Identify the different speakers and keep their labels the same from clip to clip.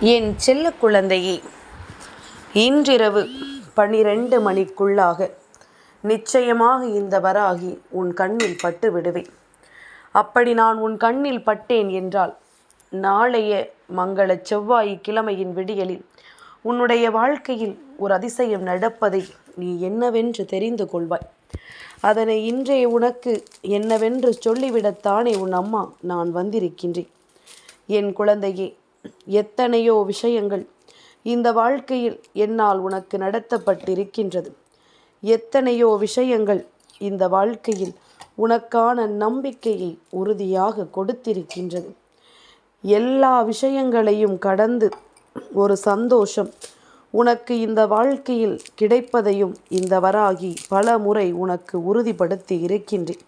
Speaker 1: என் செல்ல குழந்தையே இன்றிரவு பன்னிரண்டு மணிக்குள்ளாக நிச்சயமாக இந்த வராகி உன் கண்ணில் பட்டு விடுவேன். அப்படி நான் உன் கண்ணில் பட்டேன் என்றால் நாளைய மங்கள செவ்வாய் கிழமையின் விடியலில் உன்னுடைய வாழ்க்கையில் ஒரு அதிசயம் நடப்பதை நீ என்னவென்று தெரிந்து கொள்வாய். அதனை இன்றைய உனக்கு என்னவென்று சொல்லிவிடத்தானே உன் அம்மா நான் வந்திருக்கின்றேன். என் குழந்தையே எத்தனையோ விஷயங்கள் இந்த வாழ்க்கையில் என்னால் உனக்கு நடத்தப்பட்டிருக்கின்றது. எத்தனையோ விஷயங்கள் இந்த வாழ்க்கையில் உனக்கான நம்பிக்கையை உறுதியாக கொடுத்திருக்கின்றது. எல்லா விஷயங்களையும் கடந்து ஒரு சந்தோஷம் உனக்கு இந்த வாழ்க்கையில் கிடைப்பதையும் இந்த வராகி பல முறை உனக்கு உறுதிப்படுத்தி இருக்கின்றேன்.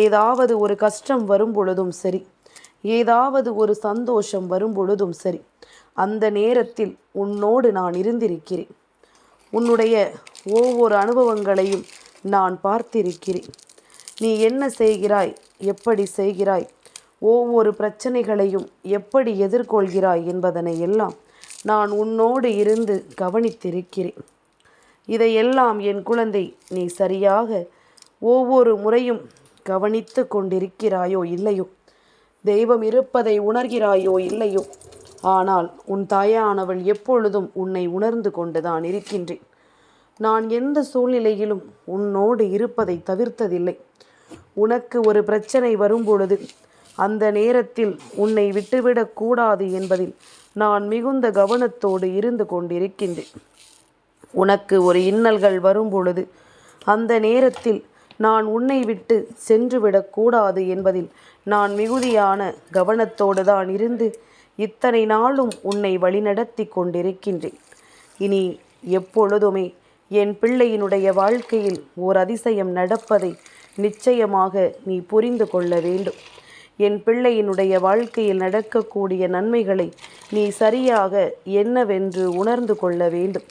Speaker 1: ஏதாவது ஒரு கஷ்டம் வரும் பொழுதும் சரி ஏதாவது ஒரு சந்தோஷம் வரும்பொழுதும் சரி அந்த நேரத்தில் உன்னோடு நான் இருந்திருக்கிறேன். உன்னுடைய ஒவ்வொரு அனுபவங்களையும் நான் பார்த்திருக்கிறேன். நீ என்ன செய்கிறாய் எப்படி செய்கிறாய் ஒவ்வொரு பிரச்சனைகளையும் எப்படி எதிர்கொள்கிறாய் என்பதனை எல்லாம் நான் உன்னோடு இருந்து கவனித்திருக்கிறேன். இதையெல்லாம் என் குழந்தை நீ சரியாக ஒவ்வொரு முறையும் கவனித்து கொண்டிருக்கிறாயோ இல்லையோ? தெய்வம் இருப்பதை உணர்கிறாயோ இல்லையோ? ஆனால் உன் தாயானவள் எப்பொழுதும் உன்னை உணர்ந்து கொண்டுதான் இருக்கின்றேன். நான் எந்த சூழ்நிலையிலும் உன்னோடு இருப்பதை தவிர்த்ததில்லை. உனக்கு ஒரு பிரச்சனை வரும்பொழுது அந்த நேரத்தில் உன்னை விட்டுவிடக்கூடாது என்பதில் நான் மிகுந்த கவனத்தோடு இருந்து கொண்டிருக்கின்றேன். உனக்கு ஒரு இன்னல்கள் வரும்பொழுது அந்த நேரத்தில் நான் உன்னை விட்டு சென்றுவிடக்கூடாது என்பதில் நான் மிகுதியான கவனத்தோடு தான் இருந்து இத்தனை நாளும் உன்னை வழிநடத்தி கொண்டிருக்கின்றேன். இனி எப்பொழுதுமே என் பிள்ளையினுடைய வாழ்க்கையில் ஓர் அதிசயம் நடப்பதை நிச்சயமாக நீ புரிந்து கொள்ள வேண்டும். என் பிள்ளையினுடைய வாழ்க்கையில் நடக்கக்கூடிய நன்மைகளை நீ சரியாக என்னவென்று உணர்ந்து கொள்ள வேண்டும்.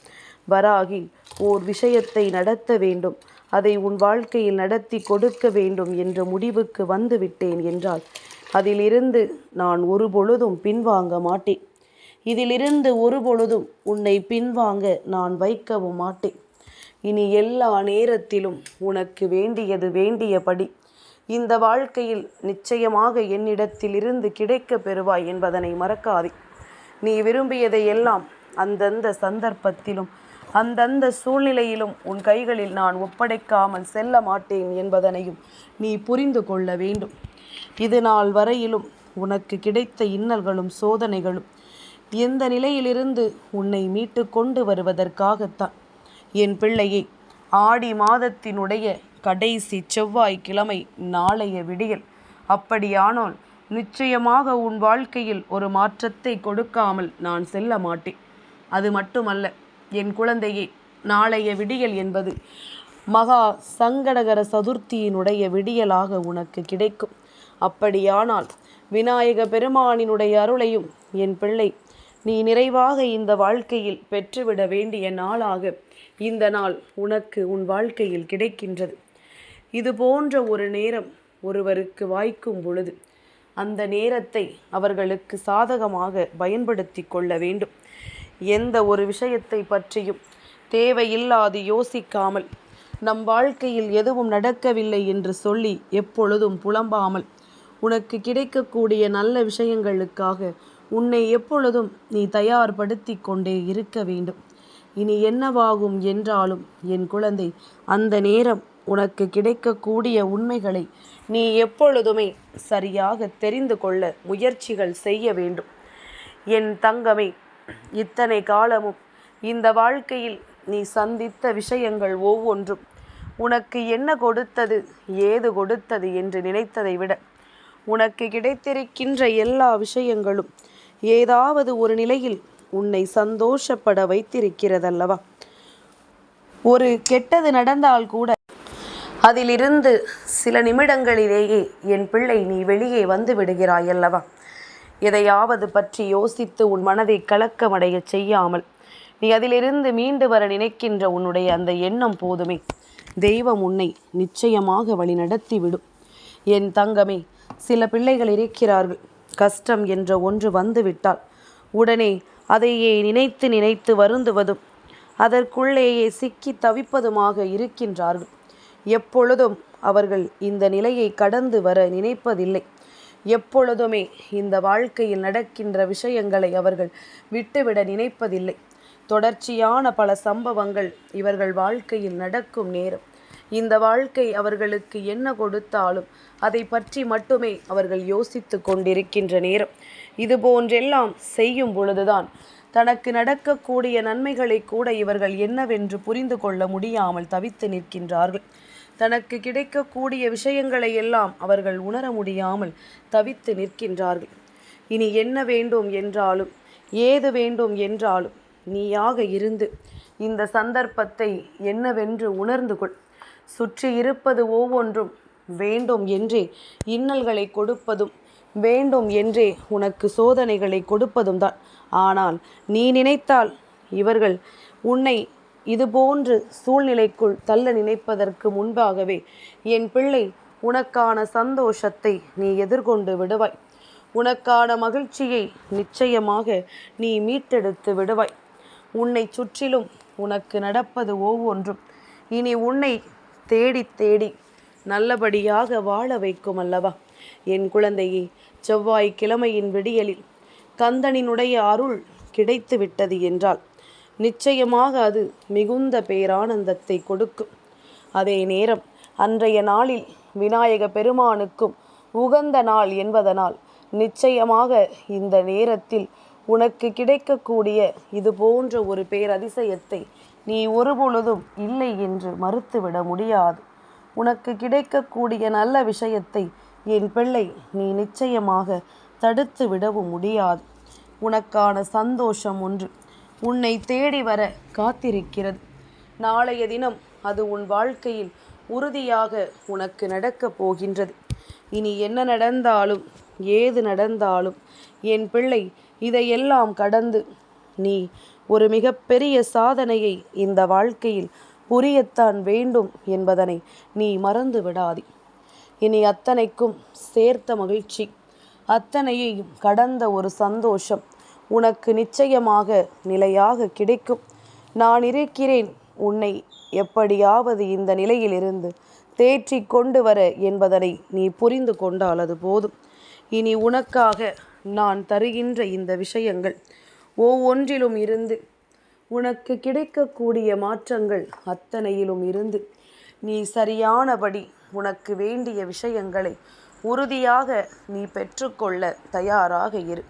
Speaker 1: வராகி ஓர் விஷயத்தை நடத்த வேண்டும். அதை உன் வாழ்க்கையில் நடத்தி கொடுக்க வேண்டும் என்ற முடிவுக்கு வந்துவிட்டேன் என்றால் அதிலிருந்து நான் ஒரு பொழுதும் பின்வாங்க மாட்டேன். இதிலிருந்து ஒரு பொழுதும் உன்னை பின்வாங்க நான் வைக்கவும் மாட்டேன். இனி எல்லா நேரத்திலும் உனக்கு வேண்டியது வேண்டியபடி. இந்த வாழ்க்கையில் நிச்சயமாக என்னிடத்தில் இருந்து கிடைக்க பெறுவாய் என்பதனை மறக்காதே. நீ விரும்பியதை எல்லாம் அந்தந்த சந்தர்ப்பத்திலும் அந்தந்த சூழ்நிலையிலும் உன் கைகளில் நான் ஒப்படைக்காமல் செல்ல மாட்டேன் என்பதனையும் நீ புரிந்து கொள்ள வேண்டும். இது நாள் வரையிலும் உனக்கு கிடைத்த இன்னல்களும் சோதனைகளும் எந்த நிலையிலிருந்து உன்னை மீட்டு கொண்டு வருவதற்காகத்தான். என் பிள்ளையை ஆடி மாதத்தினுடைய கடைசி செவ்வாய்க்கிழமை நாளைய விடியல். அப்படியானால் நிச்சயமாக உன் வாழ்க்கையில் ஒரு மாற்றத்தை கொடுக்காமல் நான் செல்ல மாட்டேன். அது மட்டுமல்ல என் குழந்தையே நாளைய விடியல் என்பது மகா சங்கடகர சதுர்த்தியினுடைய விடியலாக உனக்கு கிடைக்கும். அப்படியானால் விநாயக பெருமானினுடைய அருளையும் என் பிள்ளை நீ நிறைவாக இந்த வாழ்க்கையில் பெற்றுவிட வேண்டிய நாளாக இந்த நாள் உனக்கு உன் வாழ்க்கையில் கிடைக்கின்றது. இது போன்ற ஒரு நேரம் ஒருவருக்கு வாய்க்கும் பொழுது அந்த நேரத்தை அவர்களுக்கு சாதகமாக பயன்படுத்தி கொள்ள வேண்டும். எந்த ஒரு விஷயத்தை பற்றியும் தேவையில்லாது யோசிக்காமல் நம் வாழ்க்கையில் எதுவும் நடக்கவில்லை என்று சொல்லி எப்பொழுதும் புலம்பாமல் உனக்கு கிடைக்கக்கூடிய நல்ல விஷயங்களுக்காக உன்னை எப்பொழுதும் நீ தயார்படுத்தி கொண்டே இருக்க வேண்டும். இனி என்னவாகும் என்றாலும் என் குழந்தை அந்த நேரம் உனக்கு கிடைக்கக்கூடிய உண்மைகளை நீ எப்பொழுதுமே சரியாக தெரிந்து கொள்ள முயற்சிகள் செய்ய வேண்டும். என் தங்கமே இத்தனை காலமும் இந்த வாழ்க்கையில் நீ சந்தித்த விஷயங்கள் ஒவ்வொன்றும் உனக்கு என்ன கொடுத்தது ஏது கொடுத்தது என்று நினைத்ததை விட உனக்கு கிடைத்திருக்கின்ற எல்லா விஷயங்களும் ஏதாவது ஒரு நிலையில் உன்னை சந்தோஷப்பட வைத்திருக்கிறதல்லவா? ஒரு கெட்டது நடந்தால் கூட அதிலிருந்து சில நிமிடங்களிலேயே என் பிள்ளை நீ வெளியே வந்து விடுகிறாய் அல்லவா எதையாவது பற்றி யோசித்து உன் மனதை கலக்கமடைய செய்யாமல் நீ அதிலிருந்து மீண்டு வர நினைக்கின்ற உன்னுடைய அந்த எண்ணம் போதுமே. தெய்வம் உன்னை நிச்சயமாக வழி நடத்திவிடும் என் தங்கமே சில பிள்ளைகள் இருக்கிறார்கள். கஷ்டம் என்ற ஒன்று வந்துவிட்டால் உடனே அதையே நினைத்து நினைத்து வருந்துவதும் அதற்குள்ளேயே சிக்கி தவிப்பதுமாக இருக்கின்றார்கள். எப்பொழுதும் அவர்கள் இந்த நிலையை கடந்து வர நினைப்பதில்லை. எப்பொழுதுமே இந்த வாழ்க்கையில் நடக்கின்ற விஷயங்களை அவர்கள் விட்டுவிட நினைப்பதில்லை. தொடர்ச்சியான பல சம்பவங்கள் இவர்கள் வாழ்க்கையில் நடக்கும் நேரம். இந்த வாழ்க்கை அவர்களுக்கு என்ன கொடுத்தாலும் அதை பற்றி மட்டுமே அவர்கள் யோசித்து கொண்டிருக்கின்ற நேரம். இது போன்றெல்லாம் செய்யும் பொழுதுதான் தனக்கு நடக்கக்கூடிய நன்மைகளை கூட இவர்கள் என்னவென்று புரிந்து கொள்ள முடியாமல் தவித்து நிற்கின்றார்கள். தனக்கு கிடைக்கக்கூடிய விஷயங்களை எல்லாம் அவர்கள் உணர முடியாமல் தவித்து நிற்கின்றார்கள். இனி என்ன வேண்டும் என்றாலும் ஏது வேண்டும் என்றாலும் நீயாக இருந்து இந்த சந்தர்ப்பத்தை என்னவென்று உணர்ந்து கொள். சுற்றி இருப்பது ஒவ்வொன்றும் வேண்டும் என்றே இன்னல்களை கொடுப்பதும் வேண்டும் என்றே உனக்கு சோதனைகளை கொடுப்பதும் தான் ஆனால் நீ நினைத்தால் இவர்கள் உன்னை இதுபோன்று சூழ்நிலைக்குள் தள்ள நினைப்பதற்கு முன்பாகவே என் பிள்ளை உனக்கான சந்தோஷத்தை நீ எதிர்கொண்டு விடுவாய். உனக்கான மகிழ்ச்சியை நிச்சயமாக நீ மீட்டெடுத்து விடுவாய். உன்னை சுற்றிலும் உனக்கு நடப்பது ஒவ்வொன்றும். இனி உன்னை தேடி தேடி நல்லபடியாக வாழ வைக்கும் அல்லவா? என் குழந்தையே செவ்வாய் கிழமையின் விடியலில் கந்தனினுடைய அருள் கிடைத்து விட்டது என்றால் நிச்சயமாக அது மிகுந்த பேரானந்தத்தை கொடுக்கும். அதே நேரம் அன்றைய நாளில் விநாயக பெருமானுக்கும் உகந்த நாள் என்பதனால் நிச்சயமாக இந்த நேரத்தில் உனக்கு கிடைக்கக்கூடிய இது போன்ற ஒரு பேரதிசயத்தை நீ ஒருபொழுதும் இல்லை என்று மறுத்துவிட முடியாது. உனக்கு கிடைக்கக்கூடிய நல்ல விஷயத்தை என் பிள்ளை நீ நிச்சயமாக தடுத்து விடவும் முடியாது. உனக்கான சந்தோஷம் ஒன்று. உன்னை தேடி வர காத்திருக்கிறது. நாளைய தினம் அது உன் வாழ்க்கையில் உறுதியாக உனக்கு நடக்கப் போகின்றது. இனி என்ன நடந்தாலும் ஏது நடந்தாலும் என் பிள்ளை இதையெல்லாம் கடந்து நீ ஒரு மிகப்பெரிய சாதனையை இந்த வாழ்க்கையில் புரியத்தான் வேண்டும் என்பதனை நீ மறந்து விடாதே. இனி அத்தனைக்கும் சேர்த்த மகிழ்ச்சி அத்தனையையும் கடந்த ஒரு சந்தோஷம். உனக்கு நிச்சயமாக நிலையாக கிடைக்கும். நான் இருக்கிறேன். உன்னை எப்படியாவது இந்த நிலையிலிருந்து தேற்றி கொண்டு வர என்பதனை நீ புரிந்து கொண்டால் அது போதும். இனி உனக்காக நான் தருகின்ற இந்த விஷயங்கள் ஒவ்வொன்றிலும் இருந்து உனக்கு கிடைக்கக்கூடிய மாற்றங்கள் அத்தனையிலும் இருந்து நீ சரியானபடி உனக்கு வேண்டிய விஷயங்களை உறுதியாக நீ பெற்றுக்கொள்ள தயாராக இரு.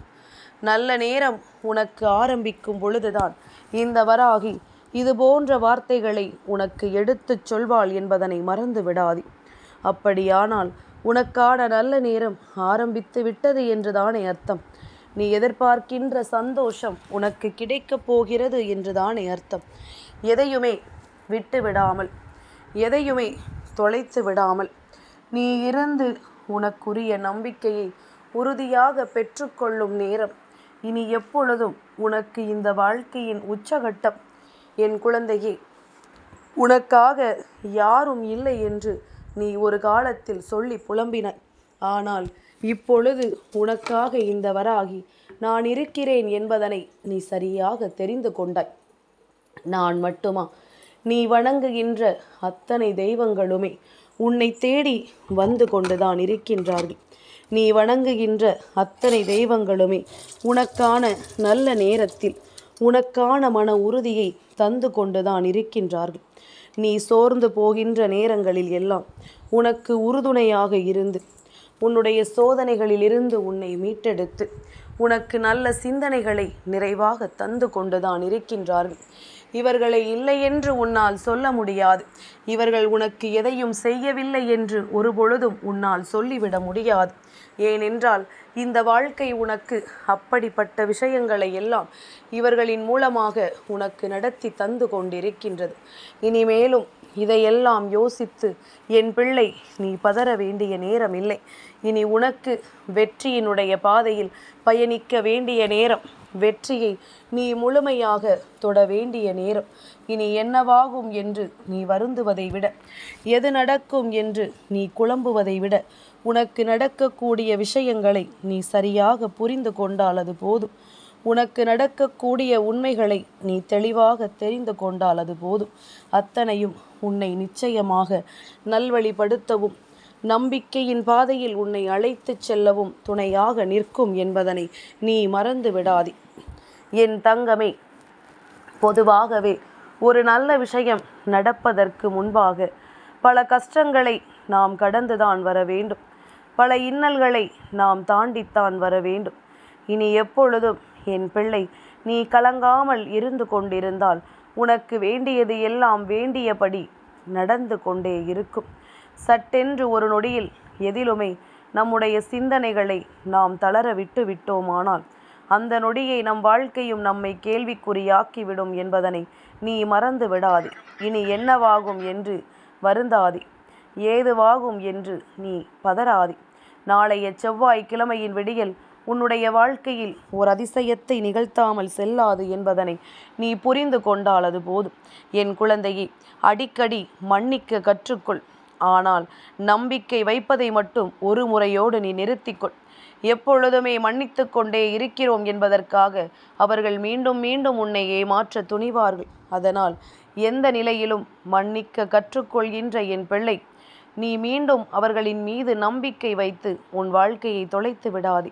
Speaker 1: நல்ல நேரம் உனக்கு ஆரம்பிக்கும் பொழுதுதான். இந்த வராகி இது போன்ற வார்த்தைகளை உனக்கு எடுத்துச் சொல்வாள் என்பதனை மறந்து விடாதே. அப்படியானால் உனக்கான நல்ல நேரம் ஆரம்பித்து விட்டது என்றுதானே அர்த்தம். நீ எதிர்பார்க்கின்ற சந்தோஷம் உனக்கு கிடைக்கப் போகிறது என்றுதானே அர்த்தம். எதையுமே விட்டு விடாமல் எதையுமே தொலைத்து விடாமல் நீ இருந்து உனக்குரிய நம்பிக்கையை உறுதியாக பெற்றுக்கொள்ளும் நேரம் இனி எப்பொழுதும் உனக்கு இந்த வாழ்க்கையின் உச்சகட்டம்? என் குழந்தையே உனக்காக யாரும் இல்லை என்று நீ ஒரு காலத்தில் சொல்லி புலம்பினாய். ஆனால் இப்பொழுது உனக்காக இந்த வராகி நான் இருக்கிறேன் என்பதனை நீ சரியாக தெரிந்து கொண்டாய். நான் மட்டுமா? நீ வணங்குகின்ற அத்தனை தெய்வங்களுமே உன்னை தேடி வந்து கொண்டுதான் இருக்கின்றார்கள். நீ வணங்குகின்ற அத்தனை தெய்வங்களுமே உனக்கான நல்ல நேரத்தில் உனக்கான மன உறுதியை தந்து கொண்டுதான் இருக்கின்றார்கள். நீ சோர்ந்து போகின்ற நேரங்களில் எல்லாம் உனக்கு உறுதுணையாக இருந்து உன்னுடைய சோதனைகளிலிருந்து உன்னை மீட்டெடுத்து உனக்கு நல்ல சிந்தனைகளை நிறைவாக தந்து கொண்டுதான் இருக்கின்றார்கள். இவர்களை இல்லை என்று உன்னால் சொல்ல முடியாது. இவர்கள் உனக்கு எதையும் செய்யவில்லை என்று ஒருபொழுதும் உன்னால் சொல்லிவிட முடியாது. ஏனென்றால் இந்த வாழ்க்கை உனக்கு அப்படிப்பட்ட விஷயங்களை எல்லாம் இவர்களின் மூலமாக உனக்கு நடத்தி தந்து கொண்டிருக்கின்றது. இனிமேலும் இதையெல்லாம் யோசித்து என் பிள்ளை நீ பதற வேண்டிய நேரம் இல்லை. இனி உனக்கு வெற்றியினுடைய பாதையில் பயணிக்க வேண்டிய நேரம். வெற்றியை நீ முழுமையாக தொட வேண்டிய நேரம். இனி என்னவாகும் என்று நீ வருந்துவதை விட எது நடக்கும் என்று நீ குழம்புவதை விட உனக்கு நடக்கக்கூடிய விஷயங்களை நீ சரியாக புரிந்து கொண்டால் அது போதும். உனக்கு நடக்கக்கூடிய உண்மைகளை நீ தெளிவாக தெரிந்து கொண்டால் அது போதும். அத்தனையும் உன்னை நிச்சயமாக நல்வழிப்படுத்தவும் நம்பிக்கையின் பாதையில் உன்னை அழைத்துச் செல்லவும் துணையாக நிற்கும் என்பதனை நீ மறந்து விடாதே. என் தங்கமே பொதுவாகவே ஒரு நல்ல விஷயம் நடப்பதற்கு முன்பாக பல கஷ்டங்களை நாம் கடந்துதான் வர வேண்டும். பல இன்னல்களை நாம் தாண்டித்தான் வர வேண்டும். இனி எப்பொழுதும் என் பிள்ளை நீ கலங்காமல் இருந்து கொண்டிருந்தால் உனக்கு வேண்டியது எல்லாம் வேண்டியபடி நடந்து கொண்டே இருக்கும். சட்டென்று ஒரு நொடியில் எதிலுமே நம்முடைய சிந்தனைகளை நாம் தளர விட்டு விட்டோமானால் அந்த நொடியை நம் வாழ்க்கையும் நம்மை கேள்விக்குறியாக்கிவிடும் என்பதனை நீ மறந்து விடாதே. இனி என்னவாகும் என்று வருந்தாதே. ஏதுவாகும் என்று நீ பதறாதே. நாளைய செவ்வாய் கிழமையின் விடியல் உன்னுடைய வாழ்க்கையில் ஓர் அதிசயத்தை நிகழ்த்தாமல் செல்லாது என்பதனை நீ புரிந்து கொண்டால் அது போதும். என் குழந்தையை அடிக்கடி மன்னிக்க கற்றுக்கொள். ஆனால் நம்பிக்கை வைப்பதை மட்டும் ஒரு முறையோடு நீ நிறுத்திக்கொள். எப்பொழுதுமே மன்னித்து கொண்டே இருக்கிறோம் என்பதற்காக அவர்கள் மீண்டும் மீண்டும் உன்னை ஏமாற்ற துணிவார்கள். அதனால் எந்த நிலையிலும் மன்னிக்க கற்றுக்கொள்கின்ற என் பிள்ளை நீ மீண்டும் அவர்களின் மீது நம்பிக்கை வைத்து உன் வாழ்க்கையை தொலைத்து விடாதே.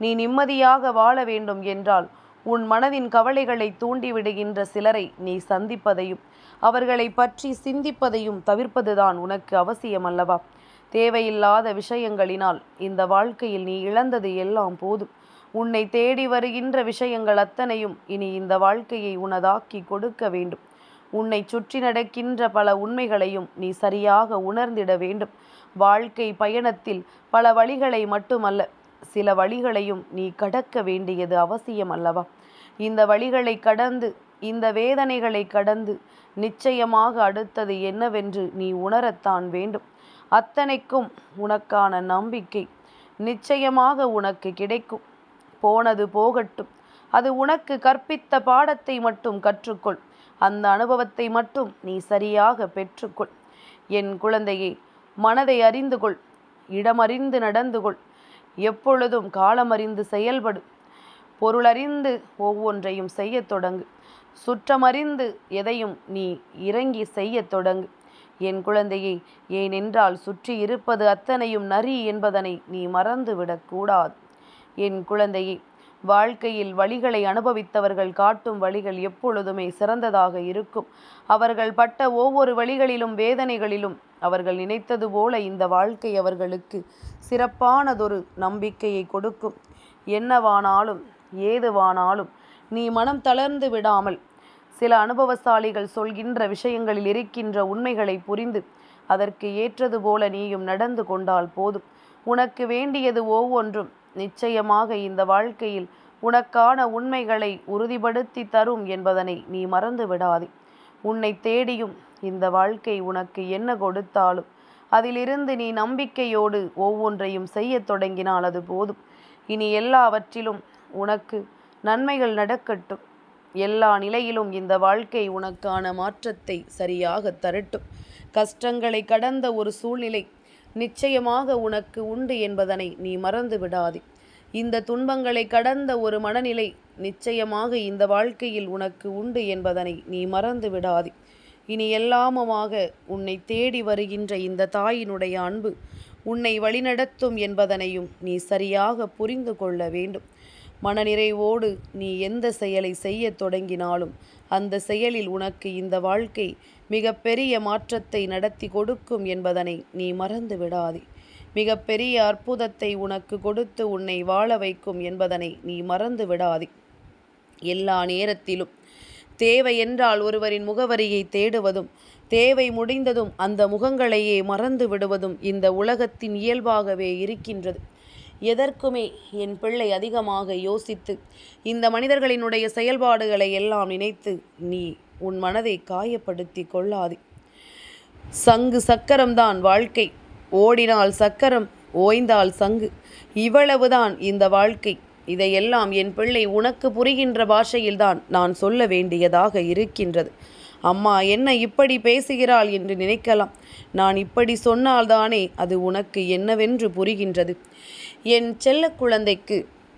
Speaker 1: நீ நிம்மதியாக வாழ வேண்டும் என்றால் உன் மனதின் கவலைகளை தூண்டிவிடுகின்ற சிலரை நீ சந்திப்பதையும் அவர்களை பற்றி சிந்திப்பதையும் தவிர்ப்பதுதான் உனக்கு அவசியம் அல்லவா தேவையில்லாத விஷயங்களினால் இந்த வாழ்க்கையில் நீ இழந்தது எல்லாம் போதும். உன்னை தேடி வருகின்ற விஷயங்கள் அத்தனையும் இனி இந்த வாழ்க்கையை உனதாக்கி கொடுக்க வேண்டும். உன்னை சுற்றி நடக்கின்ற பல உண்மைகளையும் நீ சரியாக உணர்ந்திட வேண்டும். வாழ்க்கை பயணத்தில் பல வழிகளை மட்டுமல்ல சில வழிகளையும் நீ கடக்க வேண்டியது அவசியம் அல்லவா? இந்த வழிகளை கடந்து இந்த வேதனைகளை கடந்து நிச்சயமாக அடுத்தது என்னவென்று நீ உணரத்தான் வேண்டும். அத்தனைக்கும் உனக்கான நம்பிக்கை நிச்சயமாக உனக்கு கிடைக்கும். போனது போகட்டும். அது உனக்கு கற்பித்த பாடத்தை மட்டும் கற்றுக்கொள். அந்த அனுபவத்தை மட்டும் நீ சரியாக பெற்றுக்கொள். என் குழந்தையே மனதை அறிந்து கொள். இடமறிந்து நடந்து கொள். எப்பொழுதும் காலமறிந்து செயல்படு. பொருளறிந்து ஒவ்வொன்றையும் செய்ய தொடங்கு. சுற்றமறிந்து எதையும் நீ இறங்கி செய்ய தொடங்கு. என் குழந்தையை ஏனென்றால் சுற்றி இருப்பது அத்தனையும் நரி என்பதனை நீ மறந்துவிடக்கூடாது என் குழந்தையை வாழ்க்கையில் வழிகளை அனுபவித்தவர்கள் காட்டும் வழிகள் எப்பொழுதுமே சிறந்ததாக இருக்கும். அவர்கள் பட்ட ஒவ்வொரு வழிகளிலும் வேதனைகளிலும் அவர்கள் நினைத்தது போல இந்த வாழ்க்கை அவர்களுக்கு சிறப்பானதொரு நம்பிக்கையை கொடுக்கும். என்னவானாலும் ஏதுவானாலும் நீ மனம் தளர்ந்து விடாமல் சில அனுபவசாலிகள் சொல்கின்ற விஷயங்களில் இருக்கின்ற உண்மைகளை புரிந்து அதற்கு ஏற்றது போல நீயும் நடந்து கொண்டால் போதும். உனக்கு வேண்டியது ஒவ்வொன்றும் நிச்சயமாக இந்த வாழ்க்கையில் உனக்கான உண்மைகளை உறுதிப்படுத்தி தரும் என்பதனை நீ மறந்து விடாதே. உன்னை தேடியும் இந்த வாழ்க்கை உனக்கு என்ன கொடுத்தாலும் அதிலிருந்து நீ நம்பிக்கையோடு ஒவ்வொன்றையும் செய்யத் தொடங்கினால் அது போதும். இனி எல்லாவற்றிலும் உனக்கு நன்மைகள் நடக்கட்டும். எல்லா நிலையிலும் இந்த வாழ்க்கை உனக்கான மாற்றத்தை சரியாக தரட்டும். கஷ்டங்களை கடந்த ஒரு சூழ்நிலை நிச்சயமாக உனக்கு உண்டு என்பதனை நீ மறந்து விடாதே. இந்த துன்பங்களை கடந்த ஒரு மனநிலை நிச்சயமாக இந்த வாழ்க்கையில் உனக்கு உண்டு என்பதனை நீ மறந்து விடாதே. இனி எல்லாமுமாக உன்னை தேடி வருகின்ற இந்த தாயினுடைய அன்பு உன்னை வழிநடத்தும் என்பதனையும் நீ சரியாக புரிந்து கொள்ள வேண்டும். மனநிறைவோடு நீ எந்த செயலை செய்ய தொடங்கினாலும் அந்த செயலில் உனக்கு இந்த வாழ்க்கை மிக பெரிய மாற்றத்தை நடத்தி கொடுக்கும் என்பதனை நீ மறந்து விடாதே மிக பெரிய அற்புதத்தை உனக்கு கொடுத்து உன்னை வாழ வைக்கும் என்பதனை நீ மறந்து விடாதே எல்லா நேரத்திலும் தேவை என்றால் ஒருவரின் முகவரியை தேடுவதும் தேவை முடிந்ததும் அந்த முகங்களையே மறந்து விடுவதும் இந்த உலகத்தின் இயல்பாகவே இருக்கின்றது. எதற்குமே என் பிள்ளை அதிகமாக யோசித்து இந்த மனிதர்களினுடைய செயல்பாடுகளை எல்லாம் நினைத்து நீ உன் மனதை காயப்படுத்தி கொள்ளாதே. சங்கு சக்கரம்தான் வாழ்க்கை. ஓடினால் சக்கரம் ஓய்ந்தால் சங்கு. இவ்வளவுதான் இந்த வாழ்க்கை. இதையெல்லாம் என் பிள்ளை உனக்கு புரிகின்ற பாஷையில்தான் நான் சொல்ல வேண்டியதாக இருக்கின்றது. அம்மா என்ன இப்படி பேசுகிறாள் என்று நினைக்கலாம். நான் இப்படி சொன்னால்தானே அது உனக்கு என்னவென்று புரிகின்றது. என் செல்ல குழந்தைக்கு